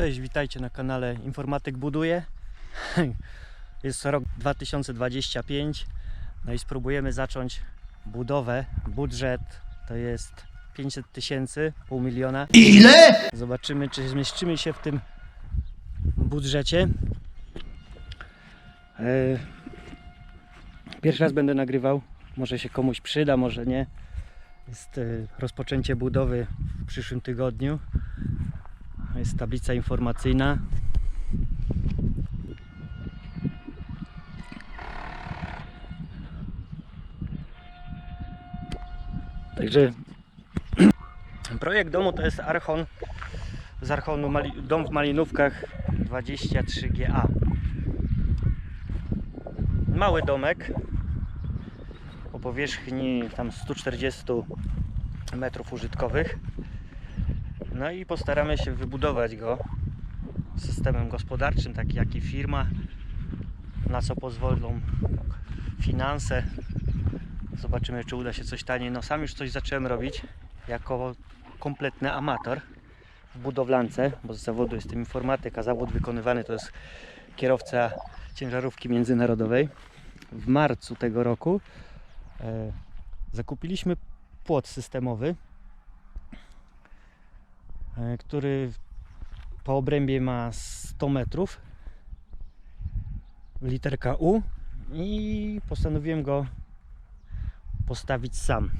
Cześć, witajcie na kanale Informatyk Buduje. Jest rok 2025, no i spróbujemy zacząć budowę. Budżet to jest 500 tysięcy, pół miliona. Ile? Zobaczymy, czy zmieścimy się w tym budżecie. E, Pierwszy raz będę nagrywał. Może się komuś przyda, może nie. Jest e, rozpoczęcie budowy w przyszłym tygodniu. Jest tablica informacyjna. Także projekt domu to jest Archon z Archonu Mali, dom w Malinówkach 23GA. Mały domek o powierzchni tam 140 metrów użytkowych. No i postaramy się wybudować go systemem gospodarczym, taki jak i firma, na co pozwolą finanse. Zobaczymy, czy uda się coś taniej. No sam już coś zacząłem robić jako kompletny amator w budowlance, bo z zawodu jestem informatyk, a zawód wykonywany to jest kierowca ciężarówki międzynarodowej. W marcu tego roku e, zakupiliśmy płot systemowy, który po obrębie ma 100 metrów, literka U i postanowiłem go postawić sam.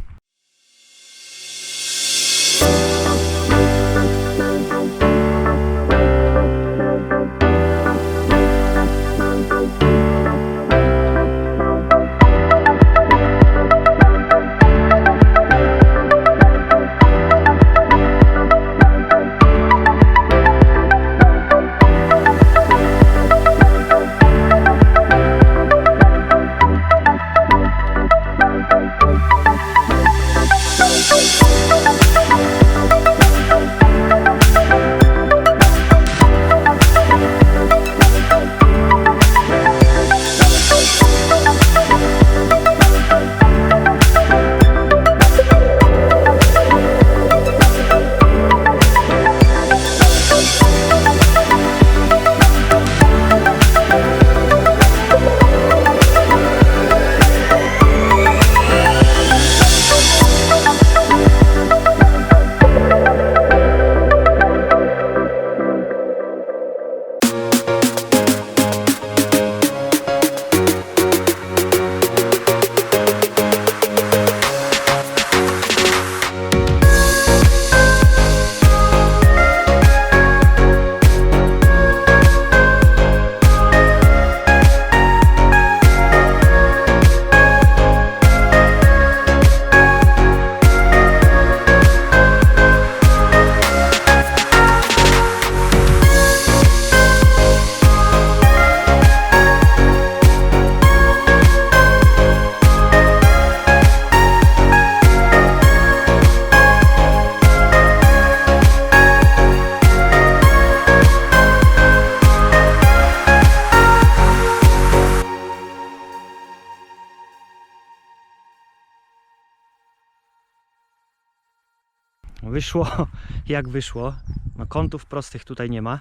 Wyszło jak wyszło. No, kątów prostych tutaj nie ma.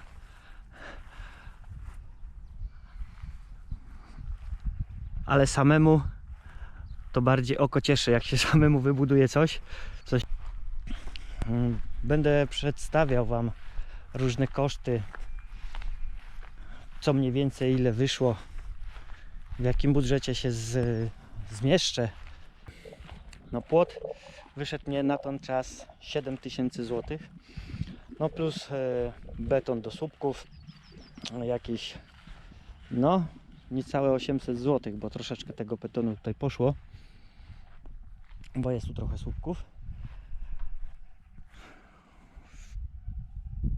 Ale samemu to bardziej oko cieszy, jak się samemu wybuduje coś. coś. Mm, Będę przedstawiał Wam różne koszty, co mniej więcej ile wyszło, w jakim budżecie się z, zmieszczę. No płot wyszedł mnie na ten czas 7000 zł. No plus e, beton do słupków, e, jakieś no niecałe 800 zł, bo troszeczkę tego betonu tutaj poszło, bo jest tu trochę słupków.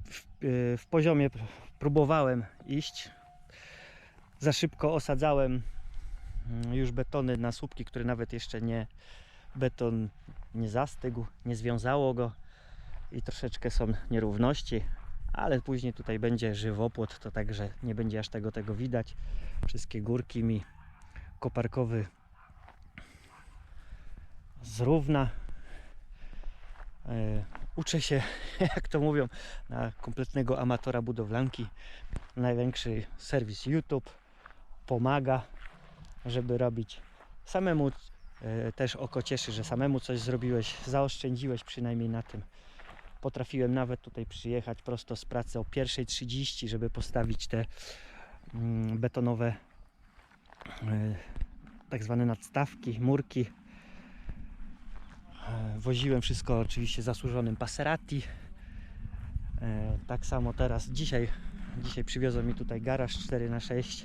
W, e, w poziomie p- próbowałem iść, za szybko osadzałem mm, już betony na słupki, które nawet jeszcze nie beton nie zastygł, nie związało go i troszeczkę są nierówności, ale później tutaj będzie żywopłot, to także nie będzie aż tego tego widać. Wszystkie górki mi koparkowy zrówna. E, uczę się, jak to mówią, na kompletnego amatora budowlanki. Największy serwis YouTube pomaga, żeby robić samemu. E, Też oko cieszy, że samemu coś zrobiłeś, zaoszczędziłeś przynajmniej na tym. Potrafiłem nawet tutaj przyjechać prosto z pracy o 1.30, żeby postawić te mm, betonowe e, tak zwane nadstawki, murki. E, Woziłem wszystko oczywiście zasłużonym Passerati. Tak samo teraz, dzisiaj, dzisiaj przywiozłem mi tutaj garaż 4x6.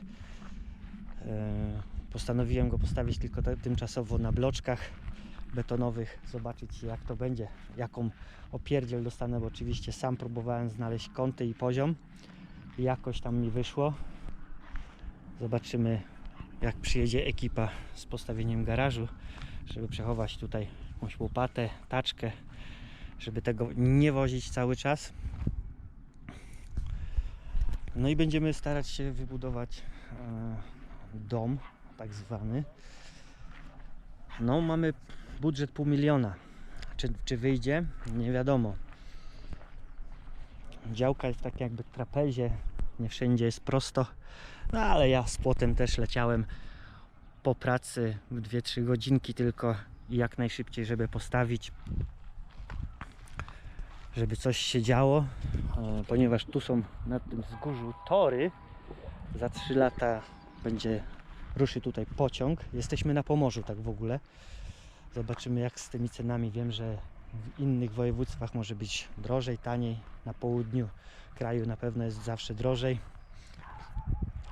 E, Postanowiłem go postawić tylko tymczasowo na bloczkach betonowych, zobaczyć jak to będzie, jaką opierdziel dostanę, bo oczywiście sam próbowałem znaleźć kąty i poziom. Jakoś tam mi wyszło. Zobaczymy jak przyjedzie ekipa z postawieniem garażu, żeby przechować tutaj jakąś łopatę, taczkę, żeby tego nie wozić cały czas. No i będziemy starać się wybudować e, dom, tak zwany. No, mamy budżet pół miliona. Czy, czy wyjdzie? Nie wiadomo. Działka jest tak jakby trapezie, nie wszędzie jest prosto. No ale ja z płotem też leciałem po pracy w 2-3 godzinki tylko i jak najszybciej, żeby postawić, żeby coś się działo, e, ponieważ tu są na tym wzgórzu tory. Za 3 lata będzie ruszy tutaj pociąg. Jesteśmy na Pomorzu tak w ogóle. Zobaczymy jak z tymi cenami. Wiem, że w innych województwach może być drożej, taniej. Na południu kraju na pewno jest zawsze drożej.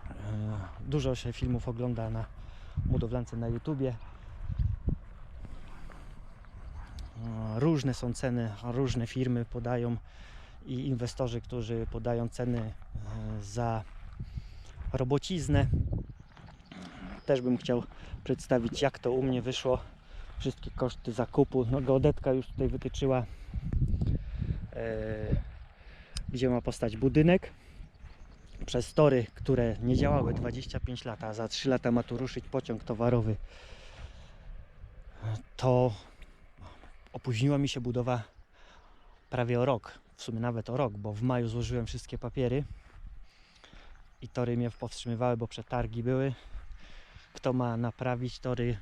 E, Dużo się filmów ogląda na budowlance na YouTubie. E, Różne są ceny, różne firmy podają i inwestorzy, którzy podają ceny e, za robociznę. Też bym chciał przedstawić, jak to u mnie wyszło. Wszystkie koszty zakupu. No, geodetka już tutaj wytyczyła, e, gdzie ma postać budynek przez tory, które nie działały 25 lat, a za 3 lata ma tu ruszyć pociąg towarowy, to opóźniła mi się budowa prawie o rok. W sumie nawet o rok, bo w maju złożyłem wszystkie papiery i tory mnie powstrzymywały, bo przetargi były. Kto ma naprawić tory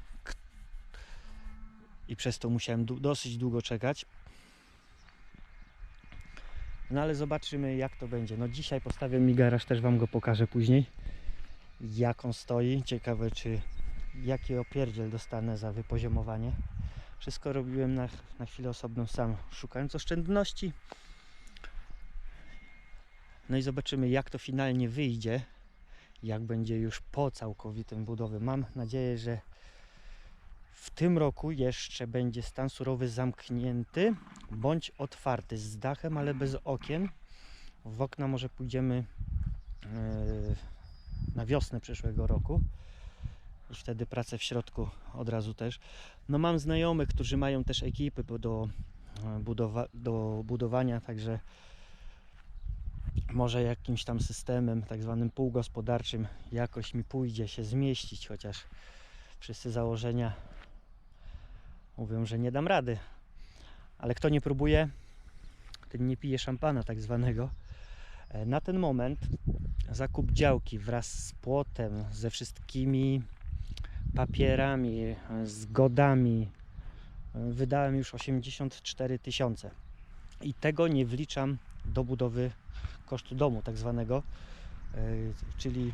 i przez to musiałem dosyć długo czekać. No ale zobaczymy jak to będzie. No dzisiaj postawię mi garaż, też Wam go pokażę później. Jak on stoi. Ciekawe czy jaki opierdziel dostanę za wypoziomowanie. Wszystko robiłem na, na chwilę osobną sam, szukając oszczędności. No i zobaczymy jak to finalnie wyjdzie. Jak będzie już po całkowitym budowie. Mam nadzieję, że w tym roku jeszcze będzie stan surowy zamknięty bądź otwarty z dachem, ale bez okien. W okna może pójdziemy e, na wiosnę przyszłego roku i wtedy pracę w środku od razu też. No mam znajomych, którzy mają też ekipy do, e, budowa- do budowania, także może jakimś tam systemem, tak zwanym półgospodarczym jakoś mi pójdzie się zmieścić, chociaż wszyscy założenia mówią, że nie dam rady. Ale kto nie próbuje, ten nie pije szampana tak zwanego. E, Na ten moment zakup działki wraz z płotem, ze wszystkimi papierami, e, zgodami e, wydałem już 84 tysiące. I tego nie wliczam do budowy kosztu domu tak zwanego, e, czyli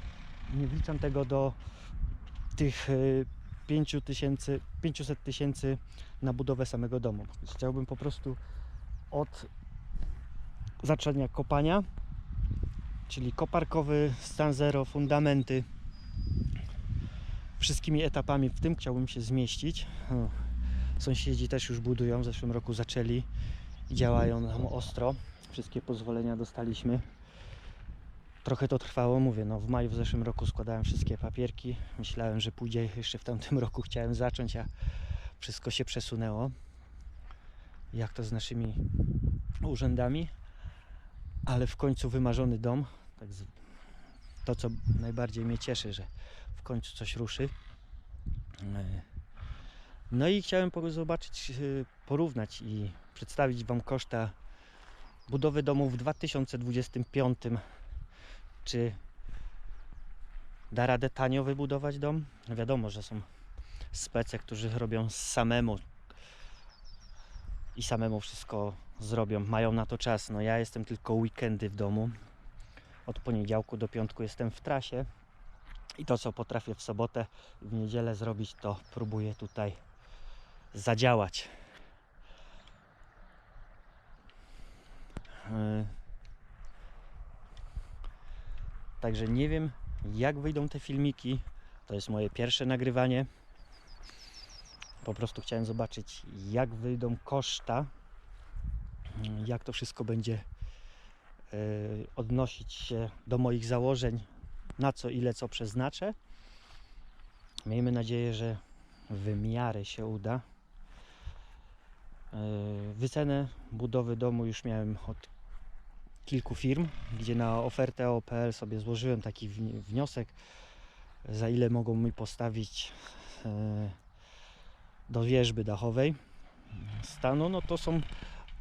nie wliczam tego do tych e, 5 tysięcy, 500 tysięcy na budowę samego domu. Chciałbym po prostu od zaczęcia kopania, czyli koparkowy, stan zero, fundamenty, wszystkimi etapami w tym chciałbym się zmieścić. Sąsiedzi też już budują, w zeszłym roku zaczęli i działają nam ostro. Wszystkie pozwolenia dostaliśmy. Trochę to trwało, mówię, no w maju w zeszłym roku składałem wszystkie papierki. Myślałem, że pójdzie jeszcze w tamtym roku chciałem zacząć, a wszystko się przesunęło. Jak to z naszymi urzędami, ale w końcu wymarzony dom. Tak z... To, co najbardziej mnie cieszy, że w końcu coś ruszy. No i chciałem zobaczyć, e, porównać i przedstawić Wam koszta budowy domu w 2025. Czy da radę tanio wybudować dom? No wiadomo, że są spece, którzy robią samemu i samemu wszystko zrobią, mają na to czas. No ja jestem tylko weekendy w domu. Od poniedziałku do piątku jestem w trasie i to co potrafię w sobotę w niedzielę zrobić, to próbuję tutaj zadziałać. Także nie wiem, jak wyjdą te filmiki. To jest moje pierwsze nagrywanie. Po prostu chciałem zobaczyć, jak wyjdą koszta, jak to wszystko będzie yy, odnosić się do moich założeń, na co ile co przeznaczę. Miejmy nadzieję, że w miarę się uda. Yy, Wycenę budowy domu już miałem od kilku firm, gdzie na ofertę OPL sobie złożyłem taki wni- wniosek, za ile mogą mi postawić yy, do wierzby dachowej stanu. No to są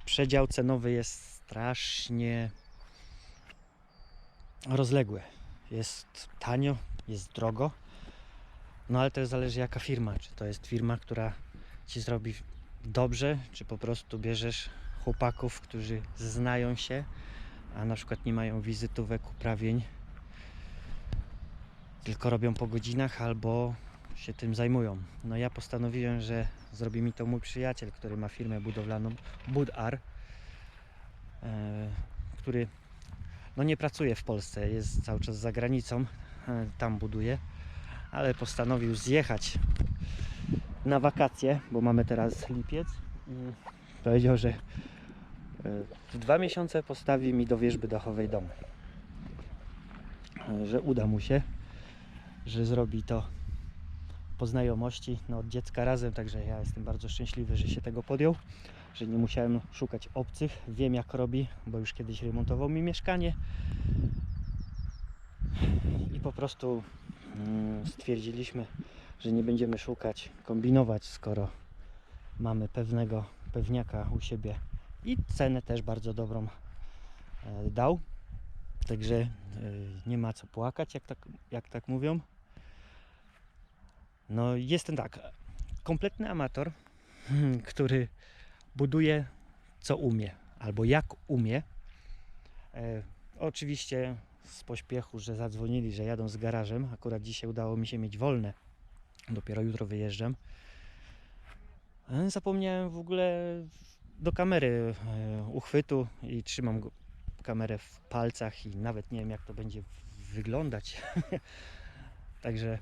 przedział cenowy jest strasznie rozległy. Jest tanio, jest drogo. No ale to zależy jaka firma. Czy to jest firma, która ci zrobi dobrze, czy po prostu bierzesz chłopaków, którzy znają się, a na przykład nie mają wizytówek, uprawień, tylko robią po godzinach albo się tym zajmują. No ja postanowiłem, że zrobi mi to mój przyjaciel, który ma firmę budowlaną Budar, e, który no nie pracuje w Polsce, jest cały czas za granicą, e, tam buduje, ale postanowił zjechać na wakacje, bo mamy teraz lipiec i powiedział, że w dwa miesiące postawi mi do wierzby dachowej dom. E, Że uda mu się, że zrobi to po znajomości, no od dziecka razem, także ja jestem bardzo szczęśliwy, że się tego podjął, że nie musiałem szukać obcych, wiem jak robi, bo już kiedyś remontował mi mieszkanie. I po prostu mm, stwierdziliśmy, że nie będziemy szukać, kombinować, skoro mamy pewnego pewniaka u siebie i cenę też bardzo dobrą e, dał. Także e, nie ma co płakać, jak tak, jak tak mówią. No, jestem tak, kompletny amator, który buduje co umie, albo jak umie. E, oczywiście z pośpiechu, że zadzwonili, że jadą z garażem. Akurat dzisiaj udało mi się mieć wolne. Dopiero jutro wyjeżdżam. E, Zapomniałem w ogóle do kamery e, uchwytu i trzymam kamerę w palcach i nawet nie wiem jak to będzie wyglądać. Także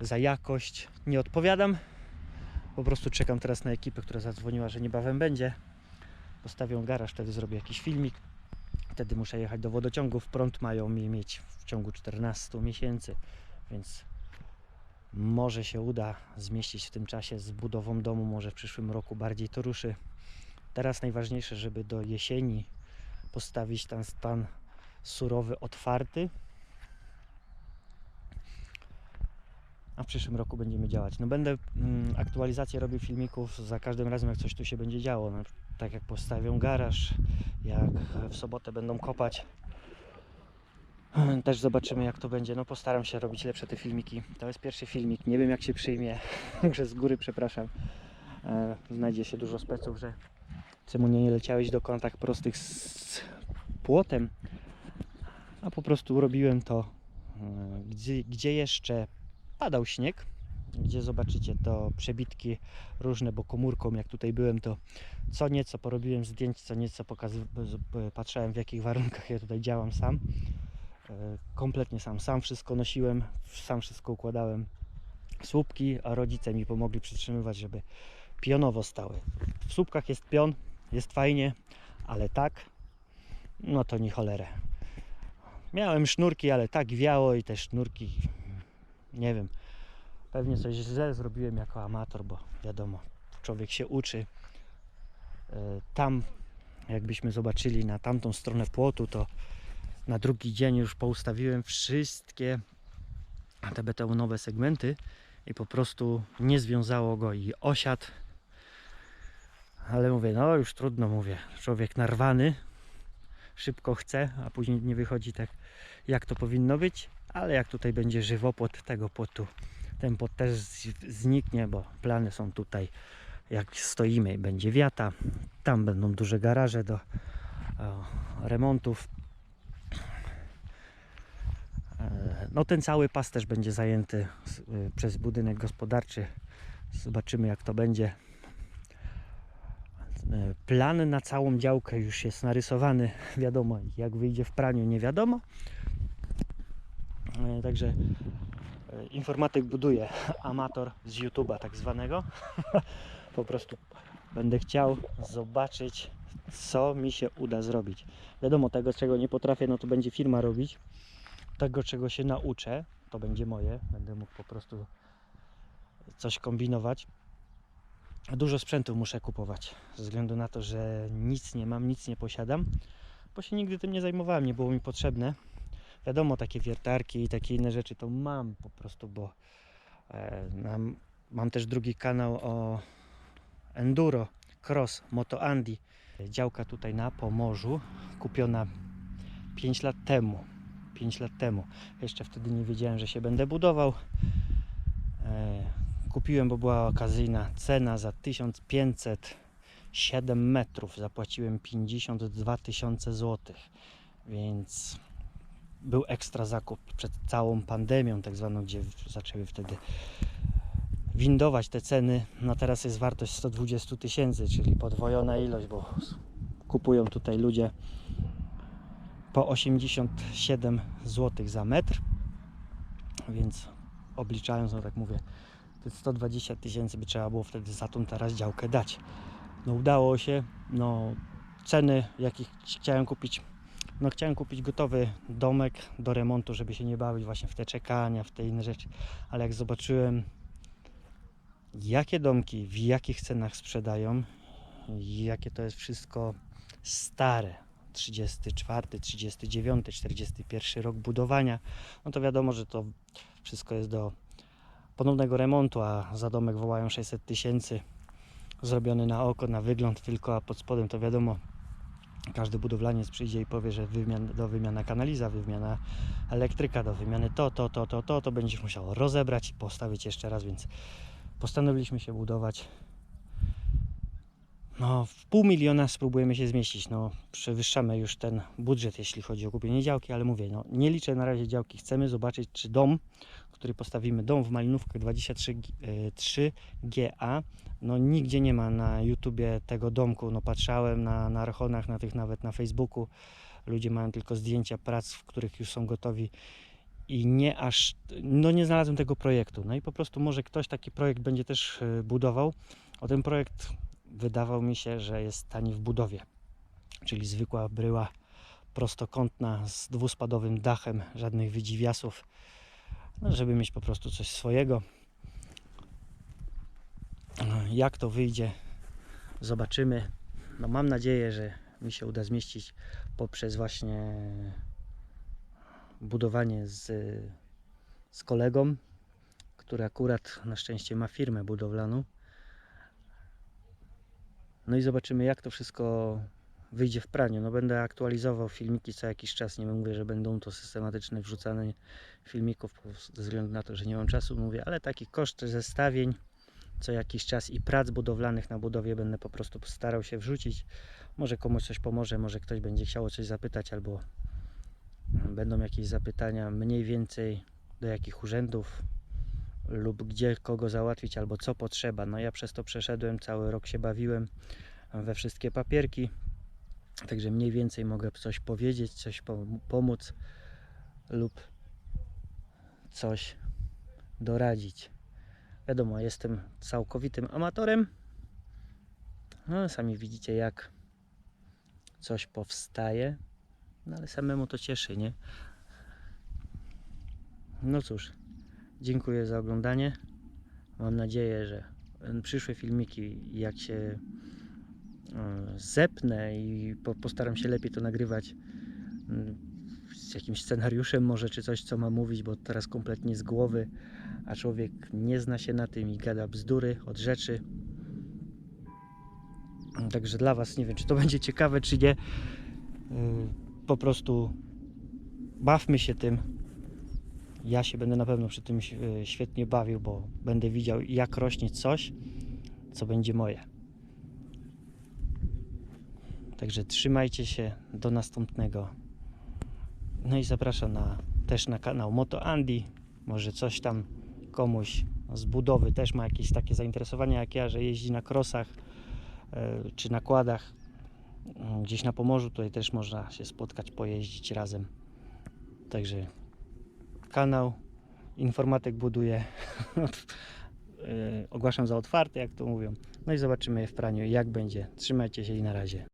za jakość nie odpowiadam. Po prostu czekam teraz na ekipę, która zadzwoniła, że niebawem będzie. Postawią garaż, wtedy zrobię jakiś filmik. Wtedy muszę jechać do wodociągów. Prąd mają mi mieć w ciągu 14 miesięcy, więc może się uda zmieścić w tym czasie z budową domu. Może w przyszłym roku bardziej to ruszy. Teraz najważniejsze, żeby do jesieni postawić ten stan surowy, otwarty. A w przyszłym roku będziemy działać. No będę mm, aktualizację robił filmików za każdym razem, jak coś tu się będzie działo. No, tak jak postawią garaż, jak w sobotę będą kopać. Też zobaczymy jak to będzie. No postaram się robić lepsze te filmiki. To jest pierwszy filmik. Nie wiem jak się przyjmie. Także z góry przepraszam. E, znajdzie się dużo speców, że czemu nie leciałeś do kontakt prostych z płotem. A po prostu robiłem to e, gdzie, gdzie jeszcze padał śnieg, gdzie zobaczycie to przebitki różne, bo komórką jak tutaj byłem to co nieco porobiłem zdjęć, co nieco pokazy- patrzałem w jakich warunkach ja tutaj działam sam. E, Kompletnie sam, sam wszystko nosiłem, sam wszystko układałem. Słupki, a rodzice mi pomogli przytrzymywać, żeby pionowo stały. W słupkach jest pion, jest fajnie, ale tak, no to nie cholerę. Miałem sznurki, ale tak wiało i te sznurki nie wiem, pewnie coś źle zrobiłem jako amator, bo wiadomo, człowiek się uczy. E, Tam, jakbyśmy zobaczyli na tamtą stronę płotu, to na drugi dzień już poustawiłem wszystkie te betonowe segmenty i po prostu nie związało go i osiad. Ale mówię, no już trudno mówię. Człowiek narwany, szybko chce, a później nie wychodzi tak, jak to powinno być. Ale jak tutaj będzie żywopłot tego płotu, ten płot też zniknie, bo plany są tutaj, jak stoimy, będzie wiata. Tam będą duże garaże do o, remontów. E, No ten cały pas też będzie zajęty przez budynek gospodarczy. Zobaczymy jak to będzie. E, Plan na całą działkę już jest narysowany. Wiadomo, jak wyjdzie w praniu, nie wiadomo. E, Także e, informatyk buduje amator z YouTube'a tak zwanego. po prostu będę chciał zobaczyć, co mi się uda zrobić. Wiadomo, tego czego nie potrafię, no to będzie firma robić. Tego czego się nauczę, to będzie moje. Będę mógł po prostu coś kombinować. Dużo sprzętu muszę kupować, ze względu na to, że nic nie mam, nic nie posiadam, bo się nigdy tym nie zajmowałem, nie było mi potrzebne. Wiadomo, takie wiertarki i takie inne rzeczy to mam po prostu, bo e, mam, mam też drugi kanał o enduro, cross, moto Andy. Działka tutaj na Pomorzu, kupiona 5 lat temu. 5 lat temu. Jeszcze wtedy nie wiedziałem, że się będę budował. E, kupiłem, bo była okazyjna cena za 1507 metrów. Zapłaciłem 52 tysiące złotych, więc był ekstra zakup przed całą pandemią, tak zwaną, gdzie zaczęły wtedy windować te ceny. No teraz jest wartość 120 tysięcy, czyli podwojona ilość, bo kupują tutaj ludzie po 87 zł za metr, więc obliczając, no tak mówię, te 120 tysięcy by trzeba było wtedy za tą teraz działkę dać. No udało się, no ceny jakich chciałem kupić, no chciałem kupić gotowy domek do remontu, żeby się nie bawić właśnie w te czekania, w te inne rzeczy, ale jak zobaczyłem jakie domki, w jakich cenach sprzedają, jakie to jest wszystko stare, 34, 39, 41 rok budowania, no to wiadomo, że to wszystko jest do ponownego remontu, a za domek wołają 600 tysięcy. Zrobiony na oko, na wygląd tylko, a pod spodem to wiadomo, każdy budowlaniec przyjdzie i powie, że wymian, do wymiana kanaliza, wymiana elektryka, do wymiany to, to, to, to, to, to będziesz musiał rozebrać i postawić jeszcze raz, więc postanowiliśmy się budować. No, w pół miliona spróbujemy się zmieścić. No, przewyższamy już ten budżet, jeśli chodzi o kupienie działki, ale mówię, no, nie liczę na razie działki. Chcemy zobaczyć, czy dom, który postawimy, dom w Malinówkach 23 G- e, 3 GA, no nigdzie nie ma na YouTubie tego domku. No, patrzałem na, na Archonach, na tych nawet na Facebooku. Ludzie mają tylko zdjęcia prac, w których już są gotowi i nie aż, no nie znalazłem tego projektu. No i po prostu może ktoś taki projekt będzie też e, budował. O ten projekt wydawał mi się, że jest tani w budowie. Czyli zwykła bryła prostokątna z dwuspadowym dachem, żadnych wydziwiasów, żeby mieć po prostu coś swojego. No, Jak to wyjdzie, zobaczymy. No, mam nadzieję, że mi się uda zmieścić poprzez właśnie budowanie z, z kolegą, który akurat na szczęście ma firmę budowlaną. No i zobaczymy, jak to wszystko wyjdzie w praniu. No będę aktualizował filmiki co jakiś czas. Nie mówię, że będą to systematyczne wrzucane filmików ze względu na to, że nie mam czasu. Mówię, ale taki koszt zestawień co jakiś czas i prac budowlanych na budowie będę po prostu starał się wrzucić. Może komuś coś pomoże, może ktoś będzie chciał o coś zapytać, albo będą jakieś zapytania mniej więcej do jakich urzędów lub gdzie kogo załatwić, albo co potrzeba. No ja przez to przeszedłem, cały rok się bawiłem we wszystkie papierki, także mniej więcej mogę coś powiedzieć, coś pom- pomóc lub coś doradzić. Wiadomo, jestem całkowitym amatorem. No, sami widzicie, jak coś powstaje. No, ale samemu to cieszy, nie? No cóż, dziękuję za oglądanie. Mam nadzieję, że przyszłe filmiki, jak się zepnę i po, postaram się lepiej to nagrywać mm, z jakimś scenariuszem może, czy coś, co mam mówić, bo teraz kompletnie z głowy, a człowiek nie zna się na tym i gada bzdury od rzeczy. Także dla Was nie wiem, czy to będzie ciekawe, czy nie. Yy, Po prostu bawmy się tym. Ja się będę na pewno przy tym yy, świetnie bawił, bo będę widział, jak rośnie coś, co będzie moje. Także trzymajcie się do następnego. No i zapraszam na, też na kanał Moto Andy. Może coś tam komuś z budowy też ma jakieś takie zainteresowania jak ja, że jeździ na krosach e, czy nakładach. Gdzieś na Pomorzu tutaj też można się spotkać, pojeździć razem. Także kanał Informatyk buduje. E, Ogłaszam za otwarty, jak to mówią. No i zobaczymy w praniu, jak będzie. Trzymajcie się i na razie.